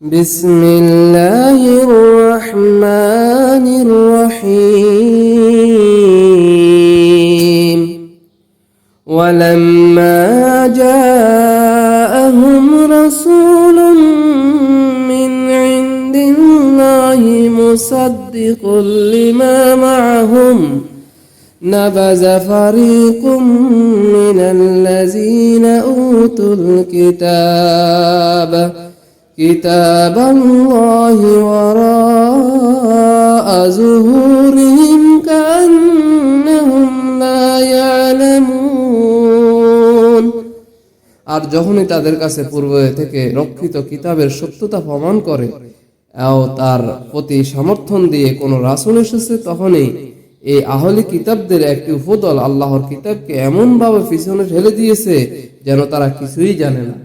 بسم الله الرحمن الرحيم. ولما جاءهم رسول من عند الله مصدق لما معهم نبذ فريق من الذين أوتوا الكتاب. كتاب الله وراء ظهورهم كأنهم لا يعلمون আর যখনই তাদের কাছে পূর্ব থেকে রক্ষিত কিতাবের সত্যতা প্রমাণ করে ও তার প্রতি সমর্থন দিয়ে কোনো রাসুল এসেছে তখনই এই আহলি কিতাবদের একটি উপদল আল্লাহর কিতাবকে এমন ভাবে পিছনে ঠেলে দিয়েছে যেন তারা কিছুই জানে না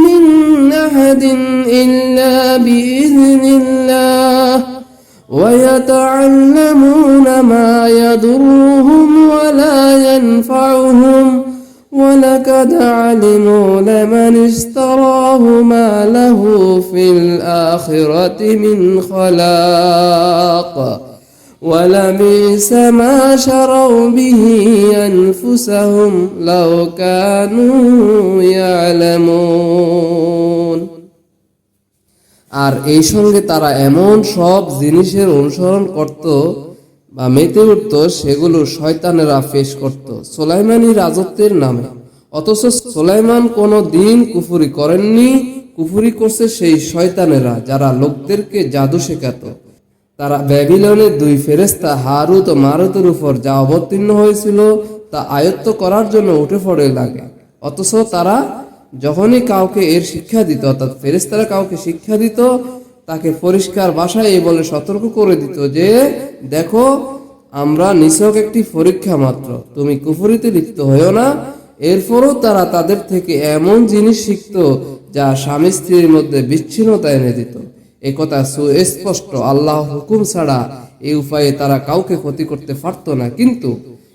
أحد إلا بإذن الله ويتعلمون ما يضرهم ولا ينفعهم ولقد علموا لمن اشتراه ما له في الآخرة من خلاق ولبئس ما شروا به أنفسهم لو كانوا يعلمون আর এই সঙ্গে তারা এমন সব জিনিসের অনুসরণ করত বা মেতে উঠত সেগুলো শয়তানেরা পেশ করত সোলাইমানি রাজত্বের নামে অথচ সোলাইমান কোনো দিন কুফুরি করেননি কুফুরি করছে সেই শয়তানেরা যারা লোকদেরকে জাদু শেখাতো তারা ব্যাবিলনের দুই ফেরেস্তা হারুত ও মারুতের উপর যা অবতীর্ণ হয়েছিল, তা আয়ত্ত করার জন্য উঠে পড়ে লাগে। অথচ তারা যখনই কাউকে এর শিক্ষা দিত, অর্থাৎ ফেরেস্তারা কাউকে শিক্ষা দিত, তাকে পরিষ্কার ভাষায় এই বলে সতর্ক করে দিত যে, দেখো, আমরা নিছক একটি পরীক্ষা মাত্র, তুমি কুফরিতে লিপ্ত হয়েও না। এরপরও তারা তাদের থেকে এমন জিনিস শিখত যা স্বামী স্ত্রীর মধ্যে বিচ্ছিন্নতা এনে দিত। এ কথা সুস্পষ্ট। আল্লাহ হুকুম ছাড়া এই উপায়ে তারা কাউকে ক্ষতি করতে পারত না। কিন্তু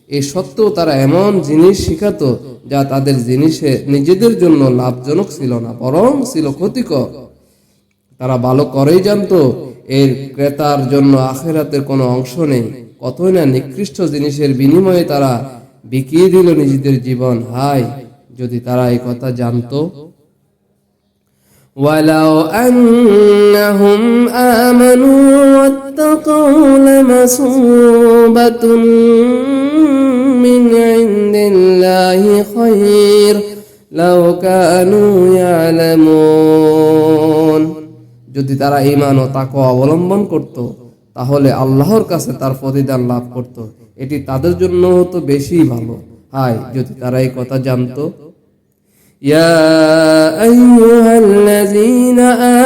এই সত্ত্বেও তারা এমন জিনিস শিখাতো যা তাদের জিনিসে নিজেদের জন্য লাভজনক ছিল না, বরং ছিল ক্ষতিকর। তারা ভালো করেই জানতো, এর ক্রেতার জন্য আখেরাতের কোনো অংশ নেই। কতই না নিকৃষ্ট জিনিসের বিনিময়ে তারা বিকিয়ে দিল নিজেদের জীবন। হাই যদি তারা এই কথা জানতো। ولو أنهم آمنوا واتقوا لمثوبة من عند الله خير لو كانوا يعلمون যদি তারা ঈমান ও তাকওয়া অবলম্বন করত তাহলে আল্লাহর কাছে তার প্রতিদান লাভ করত এটি তাদের জন্য হতো বেশি ভালো হায় যদি তারা এই কথা জানতো يا أيها الذين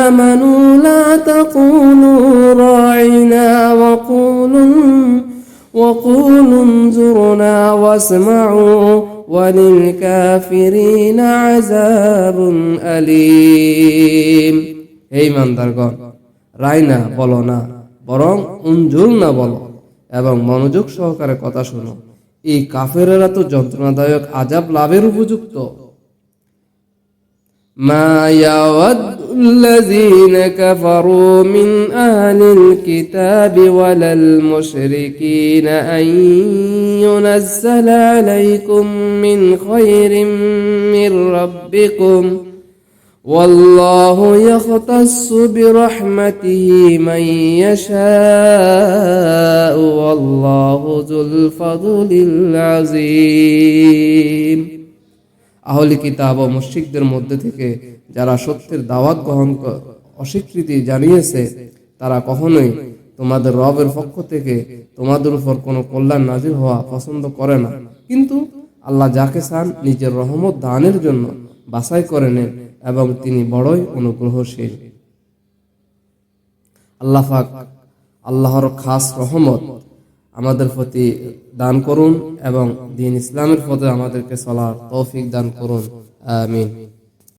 آمنوا لا تقولوا راعنا وقولوا وقولوا انظرنا واسمعوا وللكافرين عذاب أليم হে ইমানদারগণ রায়না বলো না বরং উঞ্জুর না বলো এবং মনোযোগ সহকারে কথা শোনো এই কাফেরেরা তো যন্ত্রণাদায়ক আজাব লাভের উপযুক্ত ما يود الذين كفروا من أهل الكتاب ولا المشركين أن ينزل عليكم من خير من ربكم والله يختص برحمته من يشاء والله ذو الفضل العظيم আহলি কিতাব ও মুশরিকদের মধ্যে থেকে যারা সত্যের দাওয়াত গ্রহণ অস্বীকৃতি জানিয়েছে, তারা কখনোই তোমাদের রবের পক্ষ থেকে তোমাদের উপর কোনো কল্যাণ নাজির হওয়া পছন্দ করে না। কিন্তু আল্লাহ যাকে চান নিজের রহমত দানের জন্য বাছাই করে নেন এবং তিনি বড়ই অনুগ্রহশীল। আল্লাহ আল্লাহর খাস রহমত আমাদের প্রতি দান করুন এবং দিন ইসলামের পথে আমাদেরকে চলার তৌফিক দান করুন। আমিন।